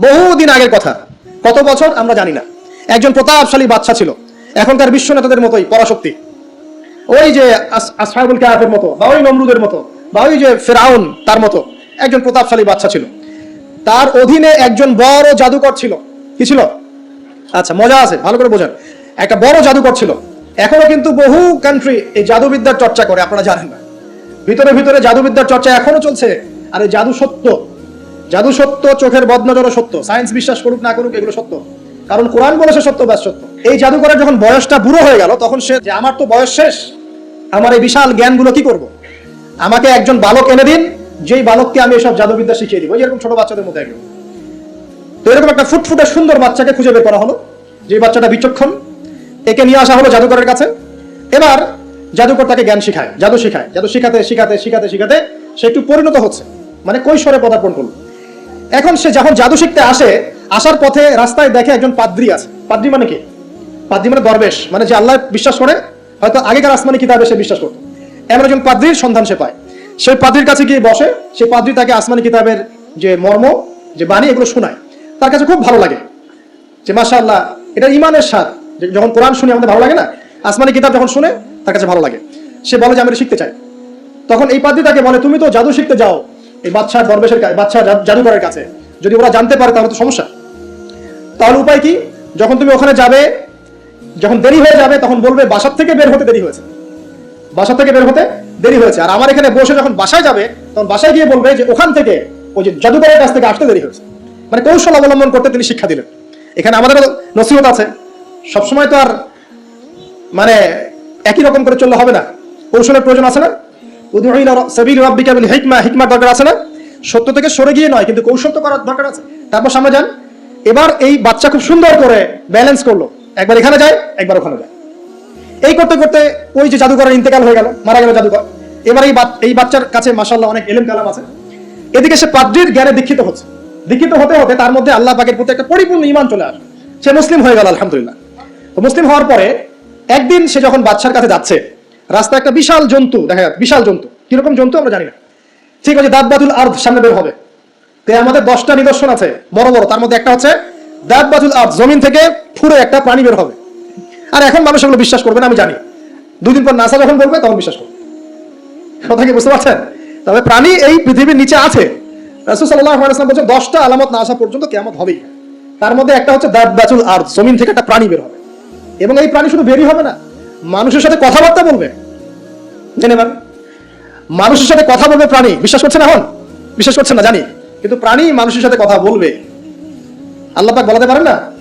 বহুদিন আগের কথা। কত বছর আমরা জানি না। একজন প্রতাপশালী বাচ্চা ছিল। এখনকার বিশ্ব নেতাদের মতোই, পরাশক্তি। ওই যে আস- আসহাবুল কাহাফের মতো, বা ওই নমরুদের মতো, বা ওই যে ফেরাউন তার মতো, একজন প্রতাপশালী বাচ্চা ছিল। তার অধীনে একজন বড় জাদুকর ছিল। কি ছিল? আচ্ছা মজা আছে, ভালো করে বোঝেন। একটা বড় জাদুকর ছিল। এখনও কিন্তু বহু কান্ট্রি এই জাদুবিদ্যার চর্চা করে, আপনারা জানেন না। ভিতরে ভিতরে জাদুবিদ্যার চর্চা এখনও চলছে, আর এই জাদু সত্য। জাদু সত্য, চোখের বদনজরও সত্য। সায়েন্স বিশ্বাস করুক না করুক, এগুলো সত্য। কারণ কোরআন বলেছে সত্য ব্যাস সত্য। এই জাদুকরের যখন বয়সটা বুড়ো হয়ে গেল, তখন সে যে, আমার তো বয়স শেষ, আমার এই বিশাল জ্ঞানগুলো কি করব? আমাকে একজন বালক এনে দিন, যেই বালককে আমি এসব জাদুবিদ্যা শিখিয়ে দিব। এরকম ছোট বাচ্চাদের মধ্যে একজন। তো এরকম একটা ফুটফুটে সুন্দর বাচ্চাকে খুঁজে বের করা হলো যে বাচ্চাটা বিচক্ষণ। একে নিয়ে আসা হলো জাদুকরের কাছে। এবার জাদুকর তাকে জ্ঞান শিখায়, জাদু শিখায়। জাদু শিখাতে শিখাতে শিখাতে শিখাতে সে একটু পরিণত হচ্ছে। মানে কৈশোরে পদার্পণ করল। এখন সে যখন জাদু শিখতে আসে, আসার পথে রাস্তায় দেখে একজন পাদ্রি আছে। পাদ্রি মানে কি? পাদ্রি মানে দরবেশ মানে যে আল্লাহ বিশ্বাস করে, হয়তো আগেকার আসমানি কিতাবে সে বিশ্বাস করতো। এমন একজন পাদ্রির সন্ধান সে পায়। সেই পাদ্রির কাছে গিয়ে বসে সেই পাদ্রি তাকে আসমানি কিতাবের যে মর্ম, যে বাণী, এগুলো শোনায়। তার কাছে খুব ভালো লাগে যে মাসা আল্লাহ এটা ইমানের স্বাদ। যখন কোরআন শুনি আমাদের ভালো লাগে না, আসমানি কিতাব যখন শুনে, তার কাছে ভালো লাগে। সে বলে যে, আমি শিখতে চাই। তখন এই পাদ্রি তাকে বলে, তুমি তো জাদু শিখতে যাও এই বাচ্চা দরবেশের বাচ্চা জাদু- জাদুকরের কাছে। যদি ওরা জানতে পারে, তাহলে তো সমস্যা। তাহলে উপায় কি? যখন তুমি ওখানে যাবে, যখন দেরি হয়ে যাবে, তখন বলবে, বাসার থেকে বের হতে দেরি হয়েছে। বাসা থেকে বের হতে দেরি হয়েছে। আর আমার এখানে বসে যখন বাসায় যাবে, তখন বাসায় গিয়ে বলবে যে, ওখান থেকে ওই যে জাদুকরের কাছ থেকে আসতে দেরি হয়েছে। মানে কৌশল অবলম্বন করতে তিনি শিক্ষা দিলেন। এখানে আমাদের নসিহত আছে। সবসময় তো আর মানে একই রকম করে চললে হবে না। কৌশলের প্রয়োজন আছে না? আছে না? সত্য থেকে সরে গিয়ে নয়, কিন্তু কৌশল তো করার দরকার আছে। তারপর সামনে যান। এবার এই বাচ্চা খুব সুন্দর করে ব্যালেন্স করল। একবার এখানে যায়, একবার ওখানে যায়। এই করতে করতে ওই যে জাদুকরের ইন্তেকাল হয়ে গেল, মারা গেল জাদুকর এবার এই বাচ্চার কাছে মাসাল্লাহ অনেক এলেম কালাম আছে। এদিকে সে পাদ্রির জ্ঞানে দীক্ষিত হচ্ছে। দীক্ষিত হতে হতে তার মধ্যে আল্লাহ পাকের প্রতি একটা পরিপূর্ণ ইমান চলে আসে সে মুসলিম হয়ে গেল, আলহামদুলিল্লাহ। মুসলিম হওয়ার পরে একদিন সে যখন বাচ্চার কাছে যাচ্ছে রাস্তায় একটা বিশাল জন্তু, দেখা যাচ্ছে বিশাল জন্তু। কীরকম জন্তু আমরা জানি না। ঠিক আছে, দাঁতবাতুল আর সামনে বের হবে। তো আমাদের দশটা নিদর্শন আছে, বড় বড়। তার মধ্যে একটা হচ্ছে দাঁতবাতুল আর জমিন থেকে ফুরে একটা প্রাণী বের হবে। আর এখন মানুষ এগুলো বিশ্বাস করবে না, আমি জানি। দুই দিন পর নাসা যখন বলবে, তখন বিশ্বাস করবে। কথা কি বুঝতে পারছেন? তবে প্রাণী এই পৃথিবীর নিচে আছে। রাসূল বলছেন, দশটা আলামত না আসা পর্যন্ত কিয়ামত হবেই। তার মধ্যে একটা হচ্ছে দাঁত বাচুল আর জমিন থেকে একটা প্রাণী বের হবে। এবং এই প্রাণী শুধু বেরই হবে না। মানুষের সাথে কথাবার্তা বলবে? জেনে নেবেন মানুষের সাথে কথা বলবে প্রাণী, বিশ্বাস করছেন এখন? বিশ্বাস করছেন না, জানি। কিন্তু প্রাণী মানুষের সাথে কথা বলবে। আল্লাহ পাক বলাতে পারেন না?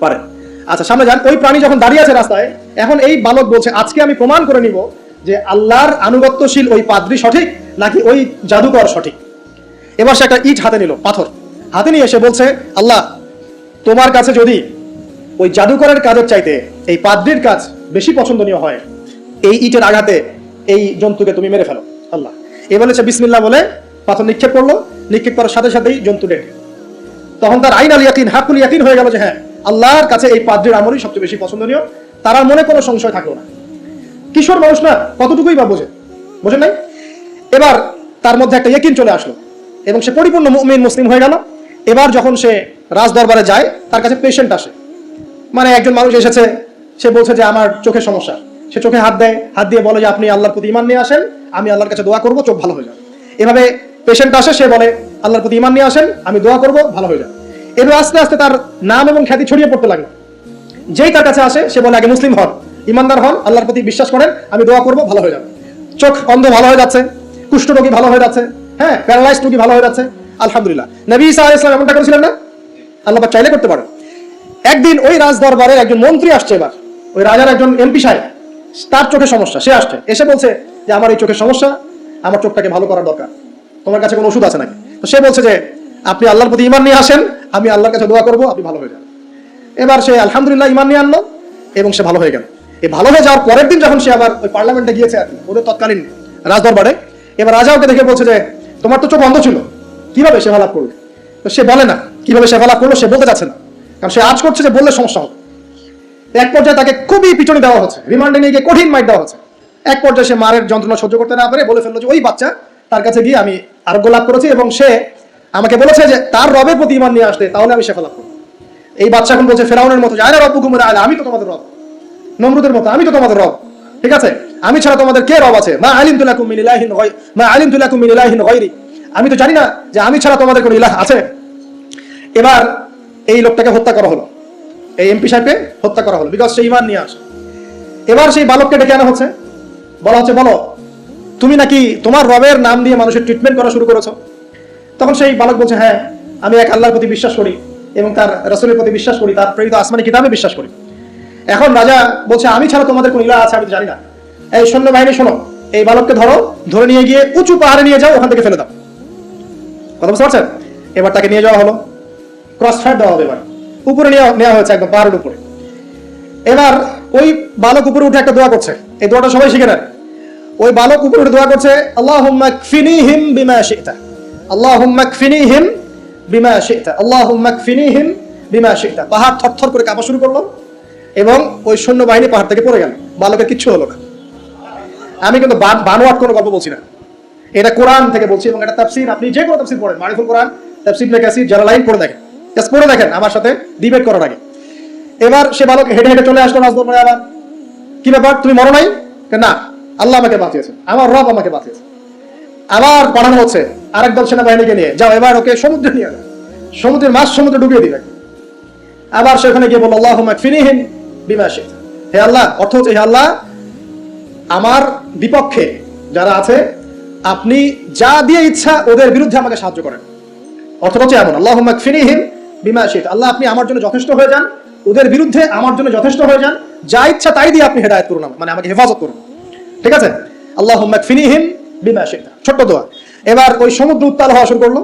পারে। আচ্ছা সামনে যান। ওই প্রাণী যখন দাঁড়িয়ে আছে রাস্তায়, এখন এই বালক বলছে, আজকে আমি প্রমাণ করে নিব যে আল্লাহর আনুগত্যশীল ওই পাদ্রি সঠিক নাকি ওই জাদুকর সঠিক? এবার সে একটা ইট হাতে নিল, পাথর। হাতে নিয়ে এসে বলছে, আল্লাহ, তোমার কাছে যদি ওই জাদুকরের কাজের চাইতে এই পাদ্রির কাজ বেশি পছন্দনীয় হয় এই ইটের আঘাতে এই জন্তুকে তুমি মেরে ফেলো। আল্লাহ। এ বলেছে, বিসমিল্লাহ বলে পাথর নিক্ষেপ করল, নিক্ষেপ করার সাথে সাথেই জন্তু ডেকে তখন তার আইন আল ইয়াকিন, হাকুল ইয়াকিন হয়ে গেল যে হ্যাঁ আল্লাহর কাছে এই পাদ্রির আমলই সবচেয়ে বেশি পছন্দনীয়। তারা মনে কোনো সংশয় থাকল না। কিশোর মানুষ না, কতটুকুই বা বোঝে? বোঝে নাই? এবার তার মধ্যে একটা ইয়াকিন চলে আসলো এবং সে পরিপূর্ণ মুমিন, মুসলিম হয়ে গেল। এবার যখন সে রাজ দরবারে যায়, তার কাছে পেশেন্ট আসে। মানে একজন মানুষ এসেছে সে বলছে যে আমার চোখের সমস্যা। সে চোখে হাত দেয়, হাত দিয়ে বলে যে আপনি আল্লাহর প্রতি ইমান নিয়ে আসেন, আমি আল্লাহর কাছে দোয়া করব, চোখ ভালো হয়ে যাবে। এভাবে পেশেন্ট আসে, সে বলে, আল্লাহর প্রতি ইমান নিয়ে আসেন, আমি দোয়া করব, ভালো হয়ে যাবে। এবার আস্তে আস্তে তার নাম এবং খ্যাতি ছড়িয়ে পড়তে লাগল। যেই তার কাছে আসে, সে বলে, আগে মুসলিম হন ইমানদার হন, আল্লাহর প্রতি বিশ্বাস করেন, আমি দোয়া করব, ভালো হয়ে যাবে। চোখ অন্ধ ভালো হয়ে যাচ্ছে কুষ্ঠ রোগী ভালো হয়ে যাচ্ছে হ্যাঁ প্যারালাইজ রোগী ভালো হয়ে যাচ্ছে, আলহামদুলিল্লাহ। নবী ইসা আলাইহিস সালাম এমনটা করেছিলেন না? আল্লাহ চাইলে করতে পারেন। একদিন ওই রাজ দরবারে একজন মন্ত্রী আসছে এবার। ওই রাজার একজন এমপি সাহেব, তার চোখে সমস্যা, সে আসছে, এসে বলছে যে আমার এই চোখের সমস্যা, আমার চোখটাকে ভালো করার দরকার। তোমার কাছে কোনো ওষুধ আছে নাকি? তো সে বলছে যে, আপনি আল্লাহর প্রতি ইমান নিয়ে আসেন, আমি আল্লাহর কাছে দোয়া করব, আপনি ভালো হয়ে যাবেন এবার সে আলহামদুলিল্লাহ ইমান নিয়ে আনলো এবং সে ভালো হয়ে গেল। এই ভালো হয়ে যাওয়ার পরের দিন যখন সে আবার ওই পার্লামেন্টে গিয়েছে আর ওদের তৎকালীন রাজদরবারে, এবার রাজা ওকে দেখে বলছে যে, তোমার তো চোখ অন্ধ ছিল, কীভাবে সেবা লাভ করবে তো সে বলে না, কীভাবে সেবা লাভ করল সে বলতে চাচ্ছে না। কারণ সে আজ করছে যে বললে সমস্যা হবে। এক পর্যায়ে তাকে খুবই পিছনে দেওয়া হচ্ছে। রিমান্ডে নিয়ে গিয়ে কঠিন মাইট দেওয়া হচ্ছে। এক পর্যায়ে সে মারের যন্ত্রণা সহ্য করতে না পারে, বলে ফেলল যে ওই বাচ্চা তার কাছে গিয়ে আমি আরোগ্য লাভ করেছি এবং সে আমাকে বলেছে যে তার রবের প্রতি ইমান নিয়ে আসতে, তাহলে আমি শেফা লাভ করব। এই বাচ্চা এখন বলছে, ফেরাউনের মতো যায় না রব হুকুমের আলে, আমি তো তোমাদের রব। নমরুদের মতো, আমি তো তোমাদের রব। ঠিক আছে? আমি ছাড়া তোমাদের কে রব আছে? মা আলিম তুলাকুম মিন গায়রি, মা আলিম তুলাকুম মিন গায়রি। আমি তো জানি না যে আমি ছাড়া তোমাদের কোনো ইলাহ আছে? এবার এই লোকটাকে হত্যা করা হলো। এই এমপি সাহেবকে হত্যা করা হলো বিকজ সে ইমান নিয়ে আসে। এবার সেই বালককে ডেকে আনা হচ্ছে। বলা হচ্ছে, বলো, তুমি নাকি তোমার রবের নাম দিয়ে মানুষের ট্রিটমেন্ট করা শুরু করেছ? তখন সেই বালক বলছে হ্যাঁ আমি এক আল্লাহর প্রতি বিশ্বাস করি এবং তার রসুলের প্রতি বিশ্বাস করি, তার প্রেরিত আসমানি কিতাবে বিশ্বাস করি। এখন রাজা বলছে, আমি ছাড়া তোমাদের কোন ইলাহ আছে, আমি জানি না। এই সৈন্য বাহিনী শোনো, এই বালককে ধরো, ধরে নিয়ে গিয়ে উঁচু পাহাড়ে নিয়ে যাও, ওখান থেকে ফেলে দাও। কথা বুঝতে পারছেন? এবার তাকে নিয়ে যাওয়া হলো। ক্রস ফায়ার দেওয়া হবে এবার। উপরে নেওয়া হয়েছে একদম পাহাড়ের উপরে। এবার ওই বালক উপরে উঠে একটা দোয়া করছে। এই দোয়াটা সবাই শিখে নেন। ওই বালক উপরে উঠে দোয়া করছে, আল্লাহুম্মা কফিনিহিম বিমা শি'তা। আল্লাহুম্মা কফিনিহিম বিমা আল্লাহুম্মা কফিনিহিম বিমা পাহাড় থরথর করে কাঁপা শুরু করল এবং ওই সৈন্য বাহিনী পাহাড় থেকে পড়ে গেল। বালকের কিচ্ছু হলো না। আমি কিন্তু বান- বানোয়াট কোনো গল্প বলছি না। এটা কোরআন থেকে বলছি এবং এটা তাফসির। আপনি যে কোনো তাফসির পড়েন। মারিফুল কোরআন, তাফসির যারা লাইন পড়ে দেখেন। পড়ে দেখেন আমার সাথে ডিবেট করার আগে। এবার সে বালক হেঁটে হেঁটে চলে আসলো রাজদরবারে আবার। কি ব্যাপার, তুমি মরো নাই? না, আল্লাহ আমাকে বাঁচিয়েছে, আমার রব আমাকে বাঁচিয়েছে। আবার পাঠানো হচ্ছে আরেক দল সেনাবাহিনীকে নিয়ে। যাও এবার ওকে সমুদ্রে নিয়ে সমুদ্রের মাছ সমুদ্রে ডুবিয়ে দিবে। আবার সেখানে গিয়ে বলল আল্লাহ ফিনিহীন বিমাসে হে আল্লাহ, অর্থ হচ্ছে, হে আল্লাহ, আমার বিপক্ষে যারা আছে, আপনি যা দিয়ে ইচ্ছা ওদের বিরুদ্ধে আমাকে সাহায্য করেন। অর্থটা হচ্ছে এমন আল্লাহ ফিনিহিম বিমা শেখ আল্লাহ আপনি আমার জন্য যথেষ্ট হয়ে যান, ওদের বিরুদ্ধে আমার জন্য যথেষ্ট হয়ে যান, যা ইচ্ছা তাই দিয়ে আপনি হেদায়ত করুন মানে আমাকে হেফাজত করুন। ঠিক আছে? আল্লাহ ফিনিহিম বিমা শেখ ছোট্ট দোয়া। এবার ওই সমুদ্র উত্তাল হওয়া শুরু করল,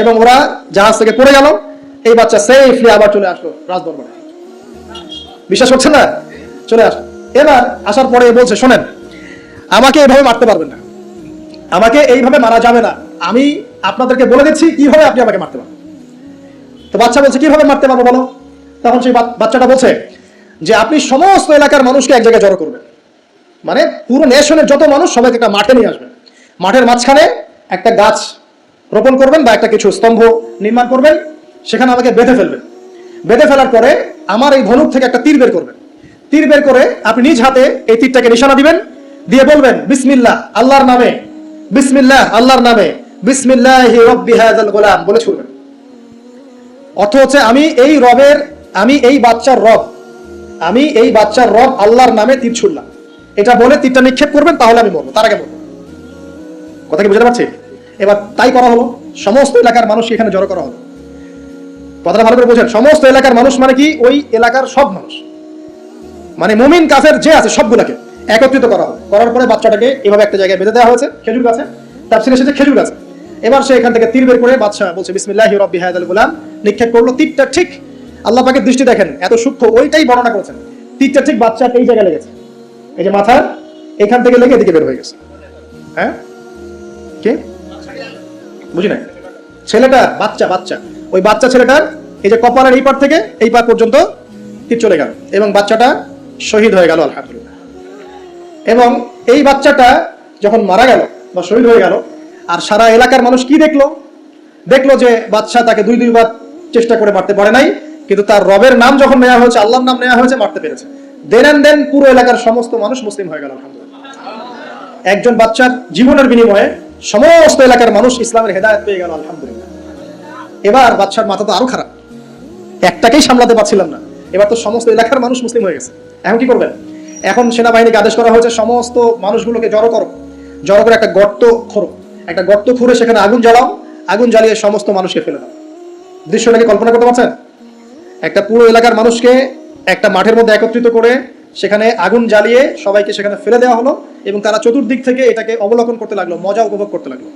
এবং ওরা জাহাজ থেকে পড়ে গেল। এই বাচ্চা সেফলি আবার চলে আসলো রাজদরবারে। বিশ্বাস করছেন না? চলে আস এবার আসার পরে বলছে, শোনেন, আমাকে এভাবে মারতে পারবেন না। আমাকে এইভাবে মারা যাবে না। আমি আপনাদেরকে বলে দিচ্ছি, কীভাবে আপনি আমাকে মারতে পারবেন? তো বাচ্চা বলছে, কীভাবে মারতে পারব বলো? তখন সেই বাচ্চাটা বলছে যে, আপনি সমস্ত এলাকার মানুষকে এক জায়গায় জড়ো করবেন। মানে পুরো নেশনের যত মানুষ, সবাইকে একটা মাঠে নিয়ে আসবেন। মাঠের মাঝখানে একটা গাছ রোপণ করবেন বা একটা কিছু স্তম্ভ নির্মাণ করবেন, সেখানে আমাকে বেঁধে ফেলবেন। বেঁধে ফেলার পরে আমার এই ধনুক থেকে একটা তীর বের করবেন। তীর বের করে আপনি নিজ হাতে এই তীরটাকে নিশানা দিবেন, দিয়ে বলবেন, বিসমিল্লাহ, আল্লাহর নামে, বিসমিল্লাহ, আল্লাহর নামে, বিসমিল্লাহ গোলাম, বলে ছুড়বেন। অর্থ হচ্ছে আমি এই রবের, আমি এই বাচ্চার রব, আমি এই বাচ্চার রব আল্লাহর নামে তীর ছুড়লাম। এটা বলে তীরটা নিক্ষেপ করবেন, তাহলে আমি মরবো, তার আগে মরবো। কথা কি বুঝতে পারছি? এবার তাই করা হলো, সমস্ত এলাকার মানুষ এখানে জড়ো করা হলো। কথাটা ভালো করে বোঝেন, সমস্ত এলাকার মানুষ মানে কি? ওই এলাকার সব মানুষ। মানে মুমিন, কাফের যে আছে সবগুলাকে একত্রিত করা হলো। করার পরে বাচ্চাটাকে এভাবে একটা জায়গায় বেঁধে দেওয়া হয়েছে, খেজুর গাছে। তার ছিল সেটা খেজুর গাছে এবার সে এখান থেকে তীর বের করে বাদশাহ বলছে, বিসমিল্লাহ রব্বি হায়াদুল গুলাম। নিক্ষেপ করল তীরটা ঠিক। আল্লাহ পাকের দৃষ্টি দেখেন, এত সূক্ষ্ম, ওইটাই বর্ণনা করেছেন। তীরটা ঠিক বাচ্চা এই জায়গায় লেগেছে। এই যে মাথা, এখান থেকে লেগে এদিকে বের হয়ে গেছে। হ্যাঁ? কে? বুঝি না ছেলেটা, বাচ্চা বাচ্চা। ওই বাচ্চা ছেলেটার এই যে কপালের এই পার থেকে এই পার পর্যন্ত তীর চলে গেল এবং বাচ্চাটা শহীদ হয়ে গেল, আলহামদুলিল্লাহ। এবং এই বাচ্চাটা যখন মারা গেল বা শহীদ হয়ে গেল আর সারা এলাকার মানুষ কি দেখল? দেখল যে বাচ্চা তাকে দুই দুইবার চেষ্টা করে মারতে পারে নাই, কিন্তু তার রবের নাম যখন নেওয়া হয়েছে, আল্লাহর নাম নেওয়া হয়েছে, মারতে পেরেছে। দেন অ্যান্ড দেন পুরো এলাকার সমস্ত মানুষ মুসলিম হয়ে গেল, আলহামদুলিল্লাহ। একজন বাচ্চার জীবনের বিনিময়ে সমস্ত এলাকার মানুষ ইসলামের হেদায়ত পেয়ে গেল, আলহামদুলিল্লাহ। এবার বাচ্চার মাথা তো আরও খারাপ। একটাকেই সামলাতে পারছিলাম না। এবার তো সমস্ত এলাকার মানুষ মুসলিম হয়ে গেছে। এখন কি করবেন? এখন সেনাবাহিনীকে আদেশ করা হয়েছে, সমস্ত মানুষগুলোকে জড়ো করো। জড়ো করে একটা গর্ত খোরো। একটা গর্ত খুঁড়ে সেখানে আগুন জ্বালাও, আগুন জ্বালিয়ে সমস্ত মানুষকে ফেলে দাও। দৃশ্যটাকে কল্পনা করতে পারছেন? একটা পুরো এলাকার মানুষকে একটা মাঠের মধ্যে একত্রিত করে সেখানে আগুন জ্বালিয়ে সবাইকে সেখানে ফেলে দেওয়া হলো এবং তারা চতুর্দিক থেকে এটাকে অবলোকন করতে লাগল, মজা উপভোগ করতে লাগল।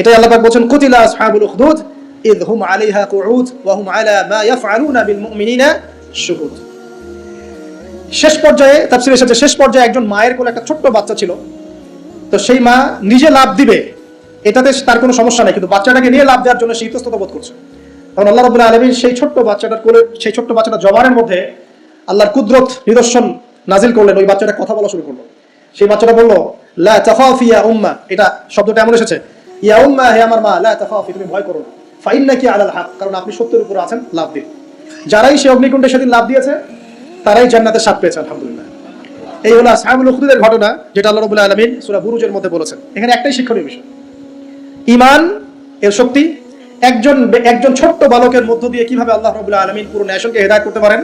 এটাই আল্লাহ পাক বলছেন, কুতিলা আসহাবুল উখদুদ, ইদ হুম আলাইহা কুউদ ওয়া হুম আলা মা ইয়াফআলুনা বিল মুমিনিনা শুহুদ। শেষ পর্যায়ে, তাফসীরে এসেছে, শেষ পর্যায়ে একজন মায়ের কোলে একটা ছোট্ট বাচ্চা ছিল। তো সেই মা নিজে লাভ দিবে। এটাতে তার কোনো সমস্যা নেই, কিন্তু বাচ্চাটাকে নিয়ে লাভ দেওয়ার জন্য সে ইতস্তত বোধ করছে। কারণ আল্লাহ রাব্বুল আলামিন সেই ছোট্ট বাচ্চাটার কোলে, সেই ছোট্ট বাচ্চাটা জবানের মধ্যে আল্লাহর কুদরত নিদর্শন নাজিল করলেন, ওই বাচ্চাটা কথা বলা শুরু করল। সেই বাচ্চাটা বলল, লা তাখাফিয়া উম্মা। এটা শব্দটা এমন এসেছে, ইয়া উম্মা, হে আমার মা, লা তাখাফি, তুমি ভয় করো না। ফাইন্নাকি আলাল হক। কারণ আপনি সত্যের উপর আছেন, লাভ দিন। যারাই সে অগ্নিকুণ্ডে সেদিন লাভ দিয়েছে, তারাই জান্নাতে স্বাদ পেয়েছে, আলহামদুলিল্লাহ। এই হলো আসহাবুল উখদুদের ঘটনা যেটা আল্লাহ রাব্বুল আলামিন সূরা বুরুজের মধ্যে বলেছেন। এখানে একটাই শিক্ষণীয় বিষয়। ইমান এর শক্তি একজন একজন ছোট্ট বালকের মধ্য দিয়ে কীভাবে আল্লাহ রাব্বুল আলামিন পুরো ন্যাশনকে হেদায়েত করতে পারেন?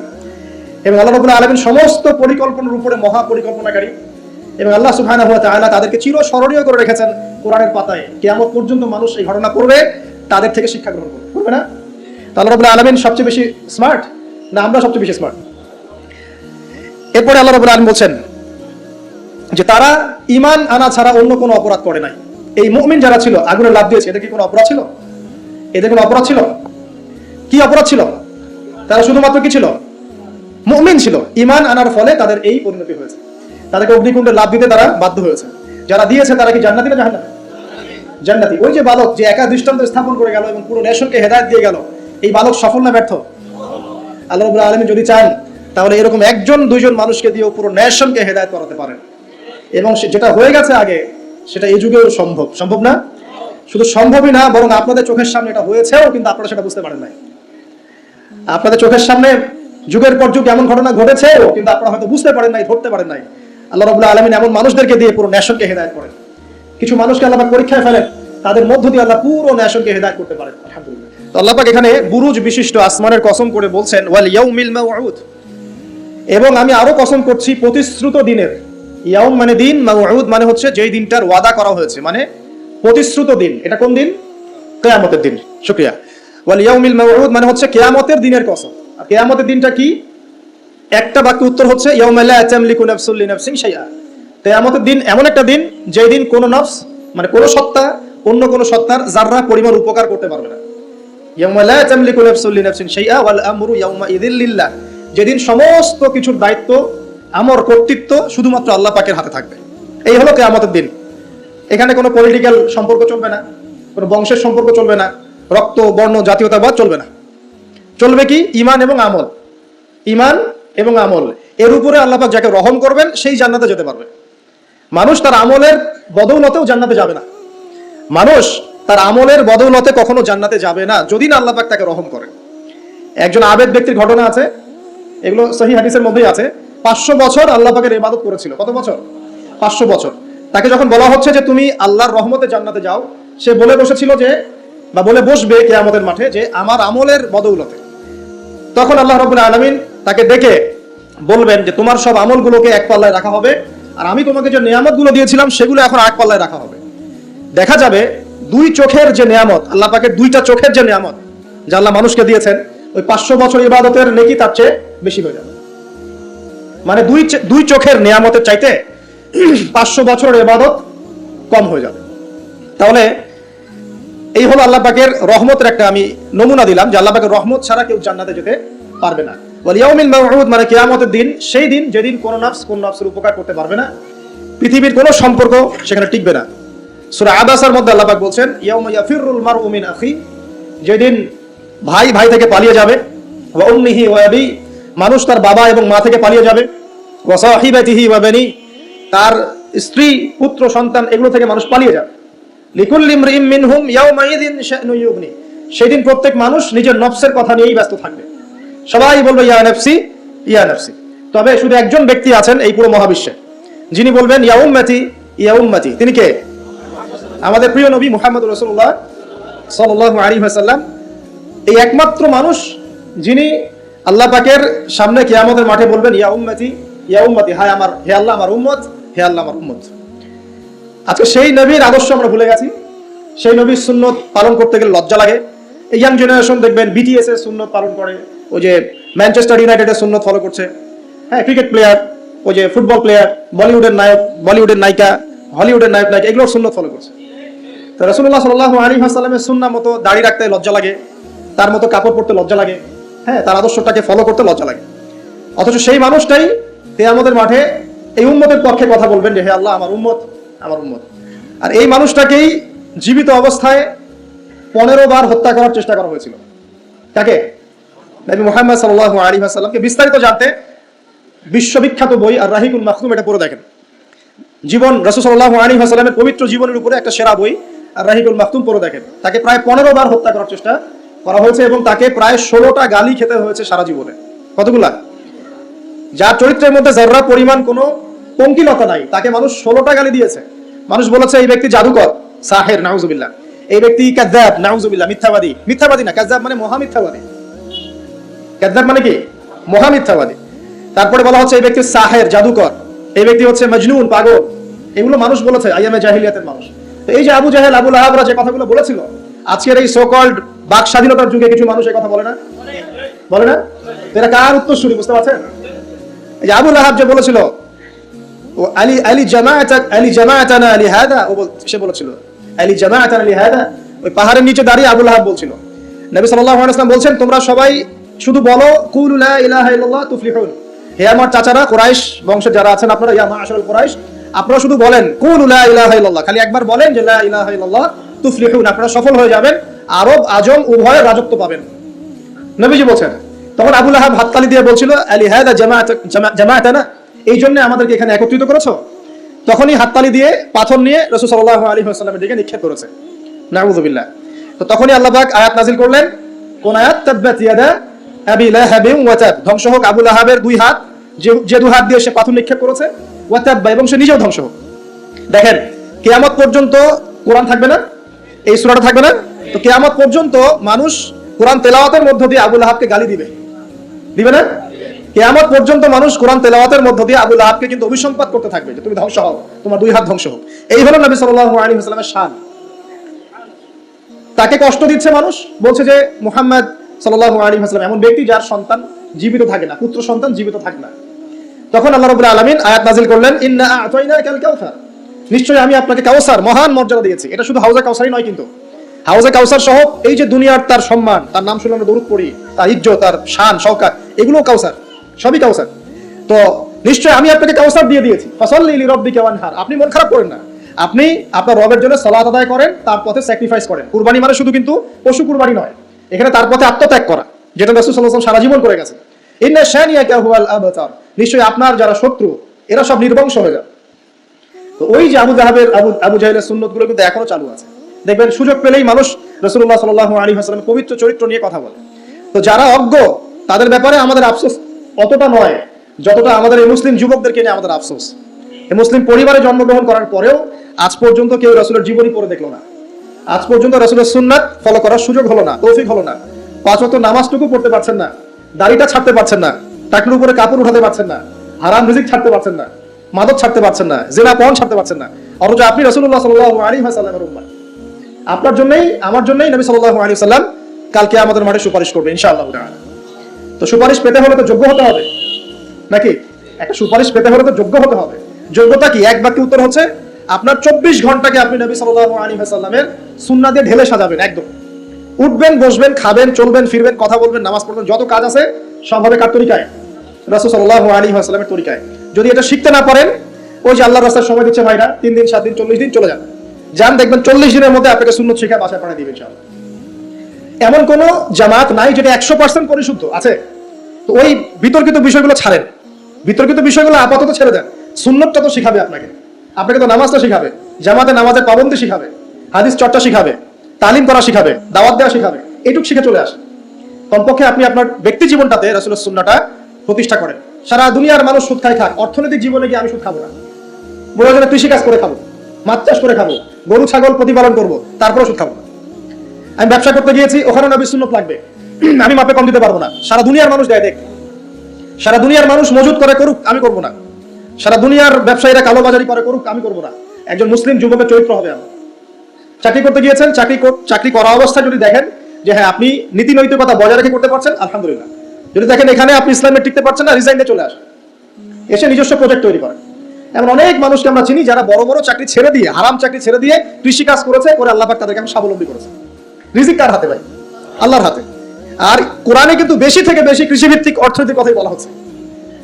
এবং আল্লাহ রাব্বুল আলামিন সমস্ত পরিকল্পনার উপরে মহা পরিকল্পনাকারী এবং আল্লাহ সুবহানাহু ওয়া তাআলা তাদেরকে চির স্মরণীয় করে রেখেছেন কোরআনের পাতায়। কিয়ামত পর্যন্ত মানুষ এই ঘটনা করবে তাদের থেকে শিক্ষা গ্রহণ করবে। করবে না? তো আল্লাহ রাব্বুল আলামিন সবচেয়ে বেশি স্মার্ট না আমরা সবচেয়ে বেশি স্মার্ট এরপরে আল্লাহ রাব্বুল আলামিন বলছেন যে তারা ইমান আনা ছাড়া অন্য কোনো অপরাধ করে নাই। এই মুমিন যারা ছিল, আগুনে লাভ দিয়েছে, এদের কি কোনো অপরাধ ছিল? এদের কোনো অপরাধ ছিল? কি অপরাধ ছিল? তারা শুধুমাত্র কি ছিল? মুমিন ছিল। ইমান আনার ফলে তাদের এই পরিণতি হয়েছে। তাদেরকে অগ্নিকুণ্ডে লাভ দিতে তারা বাধ্য হয়েছে। যারা দিয়েছে, তারা কি জান্নাতি না জাহান্নামী? জান্নাতি। ওই যে বালক যে একা দৃষ্টান্ত স্থাপন করে গেল এবং পুরো নেশনকে হেদায়ত দিয়ে গেল, এই বালক সফল না ব্যর্থ? আল্লাহ আলামিন যদি চান, তাহলে এরকম একজন, দুইজন মানুষকে দিয়েও পুরো নেশনকে হেদায়েত করাতে পারেন। এবং যেটা হয়ে গেছে আগে, সেটা এই যুগেও সম্ভব। সম্ভব না? শুধু সম্ভবই না, বরং আপনাদের চোখের সামনে এটা হয়েছেও, কিন্তু আপনারা সেটা বুঝতে পারেন নাই। আপনাদের চোখের সামনে যুগের পর যুগ এমন ঘটনা ঘটেছেও, কিন্তু আপনারা হয়তো বুঝতে পারেন নাই, ধরতে পারেন নাই। আল্লাহ রাব্বুল আলমিন এমন মানুষদেরকে দিয়ে পুরো ন্যাশনকে হেদায়ত করেন। কিছু মানুষকে আল্লাহ পরীক্ষায় ফেলেন, তাদের মধ্য দিয়ে আল্লাহ পুরো ন্যাশনকে হেদায়ত করতে পারেন। আলহামদুলিল্লাহ। তো এখানে বুরুজ বিশিষ্ট আসমানের কসম করে বলছেন, ওয়াল ইয়াউমিল মাউউদ। এবং আমি আরও কসম করছি, প্রতিশ্রুত দিনের। ইয়াউম মানে দিন মাউউদ মানে হচ্ছে যেই দিনটার ওয়াদা করা হয়েছে মানে প্রতিশ্রুত দিন। এটা কোন দিন? কেয়ামতের দিন। শুকরিয়া। ওয়াল ইয়াউমিল মাউউদ মানে হচ্ছে কেয়ামতের দিনের কসম। আর কেয়ামতের দিনটা কি? একটা বাক্য উত্তর হচ্ছে, ইয়াউমা লা তামলিকু নাফসুল লিনাফসিন শাইআ। কিয়ামতের দিন এমন একটা দিন, যেই দিন কোনো নফস মানে কোনো সত্তা, অন্য কোনো সত্তার যাররা পরিমাণ উপকার করতে পারবে না। ইয়াউমা লা তামলিকু নাফসুল লিনাফসিন শাইআ, ওয়াল আমরু ইয়াউমা ইযিল লিল্লাহ। যেদিন সমস্ত কিছুর দায়িত্ব আমর কর্তৃত্ব শুধুমাত্র আল্লাহ পাকের হাতে থাকবে। এই হলো কিয়ামতের দিন। এখানে কোনো পলিটিক্যাল সম্পর্ক চলবে না, কোনো বংশের সম্পর্ক চলবে না, রক্ত, বর্ণ, জাতীয়তাবাদ চলবে না। চলবে কি? ইমান এবং আমল। ইমান এবং আমল। এর উপরে আল্লাহ পাক যাকে রহম করবেন, সেই জান্নাতে যেতে পারবে। মানুষ তার আমলের বদৌলতেও জান্নাতে যাবে না। মানুষ তার আমলের বদৌলতে কখনো জান্নাতে যাবে না, যদি না আল্লাহ পাক তাকে রহম করে। একজন আবেদ ব্যক্তির ঘটনা আছে, এগুলো সহি হাদিসের মধ্যেই আছে। পাঁচশো বছর আল্লাহ পাকের ইবাদত করেছিল। কত বছর? পাঁচশো বছর। তাকে যখন বলা হচ্ছে যে তুমি আল্লাহর রহমতে জান্নাতে যাও, সে বলে বসেছিল যে, বা বলে বসবে কেয়ামতের মাঠে যে, আমার আমলের বদৌলতে। তখন আল্লাহ রবুল আলমিন তাকে ডেকে বলবেন যে, তোমার সব আমলগুলোকে এক পাল্লায় রাখা হবে, আর আমি তোমাকে যে নিয়ামতগুলো দিয়েছিলাম, সেগুলো এখন এক পাল্লায় রাখা হবে। দেখা যাবে দুই চোখের যে নিয়ামত, আল্লাহ পাকের দুইটা চোখের যে নিয়ামত, যা আল্লাহ মানুষকে দিয়েছেন, ওই পাঁচশো বছর ইবাদতের নেকি তার চেয়ে বেশি হয়ে যাবে। মানে দুই দুই চোখের নিয়ামতের চাইতে পাঁচশো বছরের ইবাদত কম হয়ে যাবে। তাহলে এই হলো আল্লাহ রহমতের একটা আমি নমুনা দিলাম যে আল্লাহ রহমত ছাড়া কেউ জান্নাতে যেতে পারবে না। ওয়াল ইয়াউমিল মাউউদ মানে কিয়ামতের দিন, সেই দিন যেদিন কোনো নফস, কোন নফসের উপকার করতে পারবে না, পৃথিবীর কোনো সম্পর্ক সেখানে টিকবে না। সূরা আদাসার মধ্যে আল্লাহ বলছেন, ইয়াউমা ইয়াফিরুল মারউ মিন আখি যেদিন ভাই ভাই থেকে পালিয়ে যাবে, ওয়া উম্মিহি ওয়া মানুষ তার বাবা এবং মা থেকে পালিয়ে যাবে। ওয়া সাহিবাতিহি ওয়া বানি, তার স্ত্রী, পুত্র, সন্তান, এগুলো থেকে মানুষ পালিয়ে যাবে। লিকুল ইমরিম মিনহুম ইয়াউমাইযিন শানু ইউগনি, সেদিন প্রত্যেক মানুষ নিজের নফসের কথা নিয়েই ব্যস্ত থাকবে। সবাই বলবে, ইয়া নফসি ইয়া নফসি। তবে শুধু একজন ব্যক্তি আছেন এই পুরো মহাবিশ্বে, যিনি বলবেন, ইয়া উম্মতি ইয়া উম্মতি। তিনি কে? আমাদের প্রিয় নবী মুহাম্মদ রাসূলুল্লাহ সাল্লাল্লাহু আলাইহি ওয়াসাল্লাম, এই একমাত্র মানুষ যিনি আল্লাহ পাকের সামনে কিয়ামতের মাঠে বলবেন, ইয়া উম্মতি ইয়া উম্মতি, হায় আমার, হে আল্লাহ আমার উম্মত, হে আল্লাহ আমার উম্মত। আজকে সেই নবীর আদর্শ আমরা ভুলে গেছি। সেই নবীর সুন্নত পালন করতে গেলে লজ্জা লাগে। এই ইয়াং জেনারেশন দেখবেন বিটিএস এর সুন্নত পালন করে, ওই যে ম্যানচেস্টার ইউনাইটেডের সুন্নত ফলো করছে। হ্যাঁ ক্রিকেট প্লেয়ার ওই যে ফুটবল প্লেয়ার বলিউডের নায়ক বলিউডের নায়িকা হলিউডের নায়ক, নায়িকা, এগুলোর সুন্নত ফলো করছে। তো রসুল্লাহ সাল্লাহ আলী হাসালামের সুন্না মতো দাড়ি রাখতে লজ্জা লাগে। তার মতো কাপড় পরতে লজ্জা লাগে। হ্যাঁ তার আদর্শটাকে ফলো করতে লজ্জা লাগে। অথচ সেই মানুষটাই তে আমাদের মাঠে এই উম্মতের পক্ষে কথা বলবেন যে, হে আল্লাহ, আমার উম্মত আমার উম্মত। আর এই মানুষটাকেই জীবিত অবস্থায় পনেরো বার হত্যা করার চেষ্টা করা হয়েছিল। তাকে নবী মোহাম্মদ সাল্লাহ আলী সাল্লামকে বিস্তারিত জানতে বিশ্ববিখ্যাত বই আর রাহিকুল মাহতুম এটা পড়ে দেখেন। জীবন রসুল্লাহ আলী সাল্লামের পবিত্র জীবনের উপরে একটা সেরা বই আর রাহিকুল মাকতুম পড়ে দেখেন। তাকে প্রায় পনেরো বার হত্যা করার চেষ্টা করা হয়েছে এবং তাকে প্রায় ষোলোটা গালি খেতে হয়েছে সারা জীবনে। কতগুলা? যার চরিত্রের মধ্যে যাররা পরিমাণ কোনো পঙ্কিলতা নাই, তাকে মানুষ ষোলোটা গালি দিয়েছে। মানুষ বলেছে, এই ব্যক্তি জাদুকর, সাহের, নাউজুবিল্লাহ। এই ব্যক্তি কাজাব নাউজুবিল্লাহ, মিথ্যাবাদী। মিথ্যাবাদী না কাজাব মানে মহামিথ্যাবাদী। কাজাব মানে কি? মহামিথ্যাবাদী। তারপরে বলা হচ্ছে, এই ব্যক্তি সাহের, জাদুকর। এই ব্যক্তি হচ্ছে মজনুন, পাগল। এগুলো মানুষ বলেছে, আইয়ামে জাহিলিয়াতের মানুষ। তো এই যে আবু জাহেল আবুল আহাবরা যে কথাগুলো বলেছিল, আজকের এই সোকল্ড বাক স্বাধীনতার যুগে কিছু মানুষ এই কথা বলে না? বলে না? এরা কার উত্তর শুনি বুঝতে পারছেন? এই যে আবুল আহাব যে বলেছিল, ও আলী আলী জামাআত আলী জামাআতানা আলী হাদা ও সে বলেছিল, আলী জামাআতানা আলী হাদা ওই পাহাড়ের নিচে দাঁড়িয়ে আবুল আহাব বলছিল। নবী সাল্লাল্লাহু আলাইহি ওয়াসাল্লাম বলছেন, তোমরা সবাই শুধু বলো, কুলু লা ইলাহা ইল্লাল্লাহ তুফলিহুন। হে আমার চাচারা কুরাইশ বংশের যারা আছেন আপনারা, ইয়া মাআশারুল কুরাইশ, আপনারা শুধু বলেন, কুলু লা ইলাহা ইল্লাল্লাহ। খালি একবার বলেন যে লা ইলাহা ইল্লাল্লাহ তুফলিহুন, আপনারা সফল হয়ে যাবেন। আরব, আজম উভয় রাজত্ব পাবেন। নবীজি বলছেন, তখন আবুল আহাব হাততালি দিয়ে বলছিল, আলী হায়দা জামায়াত জামা- জামায়াতানা এই জন্য আমাদেরকে এখানে একত্রিত করেছ? তখনই হাততালি দিয়ে পাথর নিয়ে রসুল সাল্লাল্লাহু আলাইহি ওয়াসাল্লামের দিকে নিক্ষেপ করেছে। নাউযুবিল্লাহ তো তখনই আল্লাহ পাক আয়াত নাজিল করলেন, কোন আয়াত? তাব্বাত ইয়াদা আবি লাহাবিন ওয়া তাব। ধ্বংস হোক আবু লাহাবের দুই হাত, যে যে দুই হাত দিয়ে সে পাথর নিক্ষেপ করেছে, ওয়া তাব্বা এবং সে নিজেও ধ্বংস হোক। দেখেন, কেয়ামত পর্যন্ত কোরআন থাকবে না, এই সূরাটা থাকবে না তো কেয়ামত পর্যন্ত মানুষ কোরআন তেলাওয়াতের মধ্য দিয়ে আবুল আহাবকে গালি দিবে। দিবে না? কেয়ামত পর্যন্ত মানুষ কোরআন তেলাওয়াতের মধ্য দিয়ে আবুল আহাবকে কিন্তু অভিসম্পাদ করতে থাকবে যে তুমি ধ্বংস হও, তোমার দুই হাত ধ্বংস হোক। এই হলো নবী সাল্লাল্লাহু আলাইহি ওয়াসাল্লামের শান। তাকে কষ্ট দিচ্ছে মানুষ, বলছে যে মুহাম্মদ সাল্লাল্লাহু আলাইহি ওয়াসাল্লাম এমন ব্যক্তি যার সন্তান জীবিত থাকে না, পুত্র সন্তান জীবিত থাকে না। তখন আল্লাহ রাব্বুল আলামিন আয়াত নাজিল করলেন, ইন্না আ'তাইনাকাল কাউসার নিশ্চয়ই আমি আপনাকে কাউসার মহান মর্যাদা দিয়েছি। এটা শুধু হাউজে কাউসারই নয় কিন্তু। হাউজে কাউসার সহ এই যে দুনিয়ার তার সম্মান, তার নাম শুনলে আমরা দরুদ পড়ি, তার ইজ্জত, তার শান, শওকাত এগুলো কাউসার, সবই কাউসার। তো নিশ্চয়ই আমি আপনাকে কাউসার দিয়ে দিয়েছি। ফসল ফসল্লি লিরাব্বিকা ওয়ানহার, আপনি মন খারাপ করেন না। আপনি আপনার রবের জন্য সালাত আদায় করেন, তার পথে স্যাক্রিফাইস করেন। কুরবানি মানে শুধু কিন্তু পশু কুরবানি নয়, এখানে তার পথে আত্মত্যাগ করা, যেটা রাসূল সাল্লাল্লাহু সারা জীবন করে গেছেন। ইন্না শানিয়াকা হুয়াল আবতার, নিশ্চয়ই আপনার যারা শত্রু, এরা সব নির্বংশ হয়ে যাবে। তো ওই যে আবু জাহাবের, আবু আবু জাহেলের সুন্নতগুলো কিন্তু এখনও চালু আছে। দেখবেন সুযোগ পেলেই মানুষ রসুল্লাহ সাল্লাহ আলী হাসলামের পবিত্র চরিত্র নিয়ে কথা বলে। তো যারা অজ্ঞ, তাদের ব্যাপারে আমাদের আফসোস অতটা নয়, যতটা আমাদের এই মুসলিম যুবকদেরকে নিয়ে আমাদের আফসোস। এই মুসলিম পরিবারে জন্মগ্রহণ করার পরেও আজ পর্যন্ত কেউ রসুলের জীবনী পড়ে দেখল না। আজ পর্যন্ত রসুলের সুন্নাত ফলো করার সুযোগ হলো না, তৌফিক হলো না। পাঁচ ওয়াক্ত নামাজটুকু পড়তে পারছেন না, দাড়িটা ছাড়তে পারছেন না, টাকনুর উপরে কাপড় উঠাতে পারছেন না, হারাম রিজিক ছাড়তে পারছেন না, মাদক ছাড়তে পারছেন না, জেনা পণ ছাড়তে পারছেন না। অথচ আপনি রসুল্লাহ সাল্লাহ আলী সাল্লামের উম্মা আপনার জন্যই, আমার জন্যই নবী সাল্লাহ আলী সাল্লাম কালকে আমাদের মাঠে সুপারিশ করবে, ইনশাআল্লাহ। তো সুপারিশ পেতে হলে তো যোগ্য হতে হবে। নাকি? একটা সুপারিশ পেতে হলে তো যোগ্য হতে হবে। যোগ্যতা কি? এক বাক্যে উত্তর হচ্ছে, আপনার চব্বিশ ঘন্টাকে আপনি নবী সাল্লাহ আলী সাল্লামের সুন্না দিয়ে ঢেলে সাজাবেন, একদম। উঠবেন, বসবেন, খাবেন, চলবেন, ফিরবেন, কথা বলবেন, নামাজ পড়বেন, যত কাজ আছে, সব কার তরিকায়? রাসূল সাল্লাল্লাহু আলাইহি ওয়াসাল্লামের তরিকায়। যদি এটা শিখতে না পারেন, ওই যে আল্লাহর রাস্তায় সময় দিচ্ছে ভাইরা, তিন দিন, সাত দিন, চল্লিশ দিন চলে যান। যান, দেখবেন চল্লিশ দিনের মধ্যে আপনাকে সুন্নত শিখা বাসায় পাঠিয়ে দিবে ইনশাআল্লাহ। এমন কোন জামাত নাই যেটা একশো পার্সেন্ট পরিশুদ্ধ, আছে? তো ওই বিতর্কিত বিষয়গুলো ছাড়েন। বিতর্কিত বিষয়গুলো আপাতত ছেড়ে দেন। সুন্নতটা তো শিখাবে আপনাকে। আপনাকে তো নামাজটা শিখাবে। জামাতে নামাজের পাবন্দি শিখাবে। হাদিস চর্চা শিখাবে। তালিম করা শিখাবে। দাওয়াত দেওয়া শিখাবে। এটুক শিখে চলে আসে কমপক্ষে আপনি আপনার ব্যক্তি জীবনটাতে রাসুলের সুন্নাটা প্রতিষ্ঠা করেন। সারা দুনিয়ার মানুষ সুদ খায় খাক। অর্থনৈতিক জীবনে গিয়ে আমি সুদ খাব না। বলে কৃষি কাজ করে খাব। মাছ চাষ করে খাব। গরু, ছাগল প্রতিপালন করব তারপরে সুদ খাব আমি ব্যবসা করতে গিয়েছি, ওখানে নবী সুন্নত লাগবে। আমি মাপে কম দিতে পারব না। সারা দুনিয়ার মানুষ দেয় দেখ। সারা দুনিয়ার মানুষ মজুদ করে করুক, আমি করব না। সারা দুনিয়ার ব্যবসায়ীরা কালোবাজারি করে করুক, আমি করব না। একজন মুসলিম যুবকের চরিত্র হবে আমার। চাকরি করতে গিয়েছেন, চাকরি চাকরি করা অবস্থায় যদি দেখেন যে হ্যাঁ আপনি নীতি নৈতিকতা বজায় রেখে করতে পারছেন, আলহামদুলিল্লাহ। যদি দেখেন এখানে আপনি ইসলামে টিকতে পারছেন না রিজাইন চলে আসেন। এসে নিজস্ব প্রজেক্ট তৈরি করেন। এমন অনেক মানুষকে আমরা চিনি যারা বড় বড় চাকরি ছেড়ে দিয়ে হারাম চাকরি ছেড়ে দিয়ে কৃষি কাজ করেছে করে আল্লাহ তাদেরকে এখন স্বাবলম্বী করেছে। রিজিক কার হাতে ভাই? আল্লাহর হাতে। আর কোরআনে কিন্তু বেশি থেকে বেশি কৃষিভিত্তিক অর্থনীতির কথাই বলা হচ্ছে।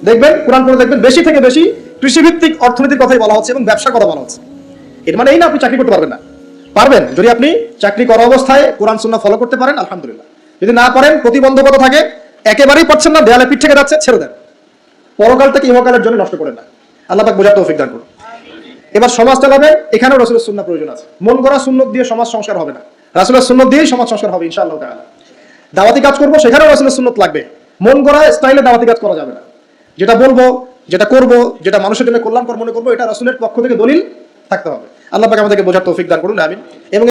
দেখবেন, কোরআন পড়ে দেখবেন, বেশি থেকে বেশি কৃষিভিত্তিক অর্থনীতির কথাই বলা হচ্ছে এবং ব্যবসার কথা বলা হচ্ছে। এর মানে এই না আপনি চাকরি করতে পারবেন না। পারবেন, যদি আপনি চাকরি করা অবস্থায় কোরআন, সুন্নাহ ফলো করতে পারেন, আলহামদুলিল্লাহ। যদি না পারেন, প্রতিবন্ধকতা থাকে, একেবারেই পাচ্ছেন না, দেয়ালে পিঠ থেকে যাচ্ছে, ছেড়ে দেন। পরকাল থেকে ইহকালের জন্য নষ্ট করেন না। আল্লাহ পাক বোঝার তৌফিক দান করুন। এবার সমাজ চালাবেন এখানেও রসুলের সুন্নাহ প্রয়োজন আছে। মন গড়া সুন্নত দিয়ে সমাজ সংস্কার হবে না। রাসুলের সুন্নত দিয়েই সমাজ সংস্কার হবে, ইনশাআল্লাহ তাআলা। দাওয়াতি কাজ করব, সেখানেও রসুলের সুন্নত লাগবে। মন গড়া স্টাইলে দাওয়াতি কাজ করা যাবে না। যেটা বলব, যেটা করব, যেটা মানুষের জন্য কল্যাণকর মনে করব, এটা রসুলের পক্ষ থেকে দলিল থাকতে হবে। আল্লাহ পাক আমাদেরকে বোঝার তৌফিক দান করুন, আমিন। এবং